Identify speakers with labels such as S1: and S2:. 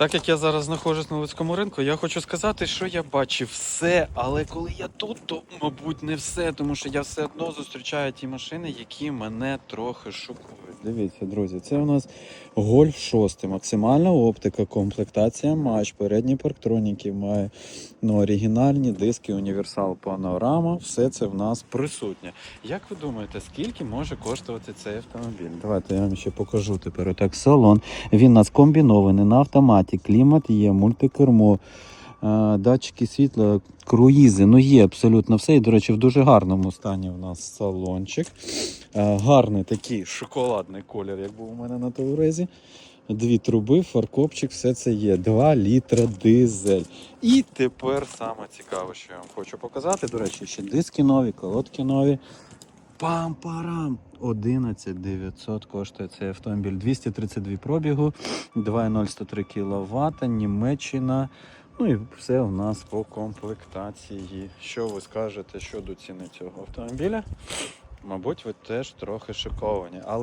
S1: Так як я зараз знаходжусь на Луцькому ринку, я хочу сказати, що я бачив все, але коли я тут, то мабуть не все, тому що я все одно зустрічаю ті машини, які мене трохи шокують. Дивіться, друзі, це у нас Гольф 6, максимальна оптика, комплектація матч, передні парктроніки має ну, оригінальні диски, універсал, панорама, все це в нас присутнє. Як ви думаєте, скільки може коштувати цей автомобіль? Давайте я вам ще покажу тепер. Отак салон. Він у нас комбінований на автоматі, клімат є, мультикермо, е, датчики світла, круїзи. Ну є абсолютно все. І, до речі, в дуже гарному стані у нас салончик. Е, Гарний такий шоколадний колір, як був у мене на Таурезі. Дві труби, фаркопчик, все це є. 2 літра дизель. І тепер саме цікаве, що я вам хочу показати. До речі, ще диски нові, колодки нові. Пам-парам! 11 900 коштує цей автомобіль. 232 пробігу, 2,0 103 кВт, Німеччина. Ну і все у нас по комплектації. Що ви скажете щодо ціни цього автомобіля? Мабуть, ви теж трохи шоковані. Але